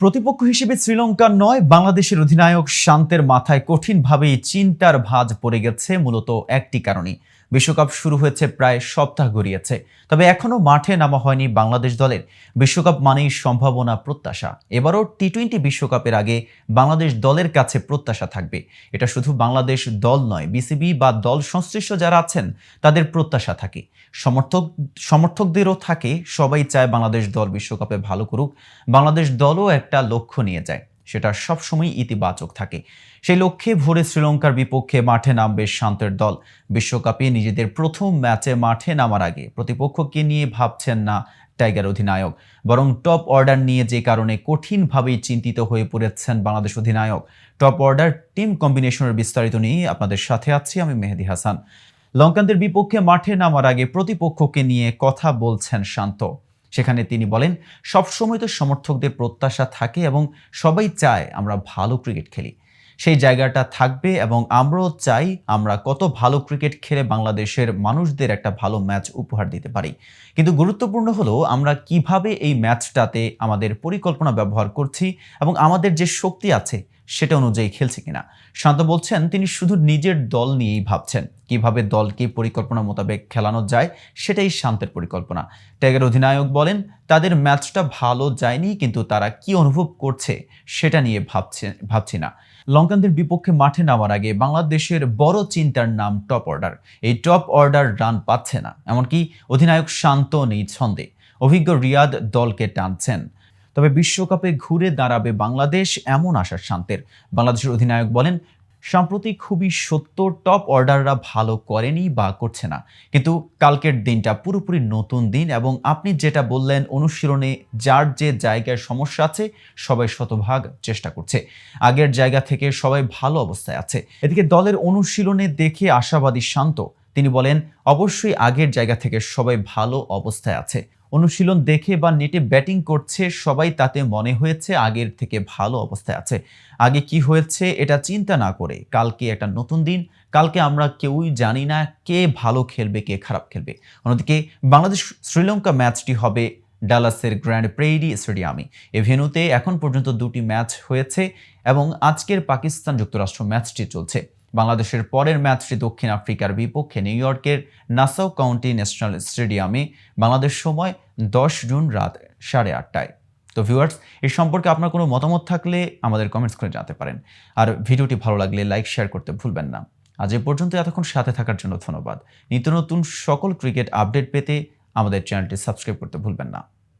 প্রতিপক্ষ হিসেবে শ্রীলঙ্কা নয়, বাংলাদেশের অধিনায়ক শান্তের মাথায় কঠিনভাবেই চিন্তার ভাজ পড়ে গেছে, মূলত একটি কারণেই। বিশ্বকাপ শুরু হয়েছে প্রায় সপ্তাহ গড়িয়েছে। তবে এখনও মাঠে নামা হয়নি বাংলাদেশ দলের। বিশ্বকাপ মানেই সম্ভাবনা প্রত্যাশা। এবারও টি টোয়েন্টি বিশ্বকাপের আগে বাংলাদেশ দলের কাছে প্রত্যাশা থাকবে। এটা শুধু বাংলাদেশ দল নয় বিসিবি বা দল সংশ্লিষ্ট যারা আছেন, তাদের প্রত্যাশা থাকে। সমর্থক, সমর্থকদেরও থাকে, সবাই চায় বাংলাদেশ দল বিশ্বকাপে ভালো করুক। বাংলাদেশ দলও একটা লক্ষ্য নিয়ে যায়। সেটা সবসময় ইতিবাচক থাকে। সেই লক্ষ্যে ভোরে শ্রীলঙ্কার বিপক্ষে মাঠে নামবে শান্তের দল। বিশ্বকাপে নিজেদের প্রথম ম্যাচে মাঠে নামার আগে প্রতিপক্ষকে নিয়ে ভাবছেন না টাইগার অধিনায়ক। বরং টপ অর্ডার নিয়ে যে কারণে কঠিনভাবেই চিন্তিত হয়ে পড়েছেন বাংলাদেশ অধিনায়ক। টপ অর্ডার টিম কম্বিনেশনের বিস্তারিত নিয়ে আপনাদের সাথে আছি আমি মেহেদি হাসান। লঙ্কানদের বিপক্ষে মাঠে নামার আগে প্রতিপক্ষকে নিয়ে কথা বলছেন শান্ত। সেখানে তিনি বলেন, সবসময় তো সমর্থকদের প্রত্যাশা থাকে এবং সবাই চায় আমরা ভালো ক্রিকেট খেলি। সেই জায়গাটা থাকবে এবং আমরাও চাই আমরা কত ভালো ক্রিকেট খেলে বাংলাদেশের মানুষদের একটা ভালো ম্যাচ উপহার দিতে পারি। কিন্তু গুরুত্বপূর্ণ হলো, আমরা কীভাবে এই ম্যাচটাতে আমাদের পরিকল্পনা ব্যবহার করছি এবং আমাদের যে শক্তি আছে সেটা অনুযায়ী খেলছে কিনা। শান্ত বলছেন, তিনি শুধু নিজের দল নিয়েই ভাবছেন। কীভাবে দলকে পরিকল্পনা মোতাবেক খেলানো যায়, সেটাই শান্তের পরিকল্পনা। ট্যাগের অধিনায়ক বলেন, তাদের ম্যাচটা ভালো যায়নি, কিন্তু তারা কি অনুভব করছে, সেটা নিয়ে ভাবছে, ভাবছি না। লঙ্কানদের বিপক্ষে মাঠে নামার আগে বাংলাদেশের বড় চিন্তার নাম টপ অর্ডার। এই টপ অর্ডার রান পাচ্ছে না। এমনকি অধিনায়ক শান্ত নেই ছন্দে। অভিজ্ঞ রিয়াদ দলকে টানছেন। তবে বিশ্বকাপে ঘুরে দাঁড়াবে বাংলাদেশ এমন আশার শান্তের। বাংলাদেশের অধিনায়ক বলেন সম্প্রতি খুবই সত্য টপ অর্ডাররা ভালো করেনি বা করছে না। কিন্তু কালকের দিনটা পুরোপুরি নতুন দিন এবং আপনি যেটা বললেন অনুশীলনে যার যে জায়গায় সমস্যা আছে, সবাই শতভাগ চেষ্টা করছে। আগের জায়গা থেকে সবাই ভালো অবস্থায় আছে। এদিকে দলের অনুশীলনে দেখে আশাবাদী শান্ত। তিনি বলেন, অবশ্যই আগের জায়গা থেকে সবাই ভালো অবস্থায় আছে। অনুশীলন দেখে বা নেটে ব্যাটিং করছে সবাই তাতে মনে হয়েছে আগের থেকে ভালো অবস্থায় আছে। আগে কি হয়েছে এটা চিন্তা না করে কালকে একটা নতুন দিন, কালকে আমরা কেউই জানি না কে ভালো খেলবে, কে খারাপ খেলবে। অন্যদিকে বাংলাদেশ শ্রীলঙ্কা ম্যাচটি হবে ডালাসের গ্র্যান্ড প্রেইরি স্টেডিয়ামে। এ ভেন্যুতে এখন পর্যন্ত দুটি ম্যাচ হয়েছে এবং আজকের পাকিস্তান যুক্তরাষ্ট্র ম্যাচটি চলছে। বাংলাদেশের পরের ম্যাচটি দক্ষিণ আফ্রিকার বিপক্ষে নিউ ইয়র্কের নাসাউ কাউন্টি ন্যাশনাল স্টেডিয়ামে বাংলাদেশ সময় দশ জুন রাত সাড়ে আটটায়। তো ভিউয়ার্স এই সম্পর্কে আপনার কোনো মতামত থাকলে আমাদের কমেন্টস করে জানাতে পারেন। আর ভিডিওটি ভালো লাগলে লাইক, শেয়ার করতে ভুলবেন না। আজ এ পর্যন্ত এতক্ষণ সাথে থাকার জন্য ধন্যবাদ। নিত্য নতুন সকল ক্রিকেট আপডেট পেতে আমাদের চ্যানেলটি সাবস্ক্রাইব করতে ভুলবেন না।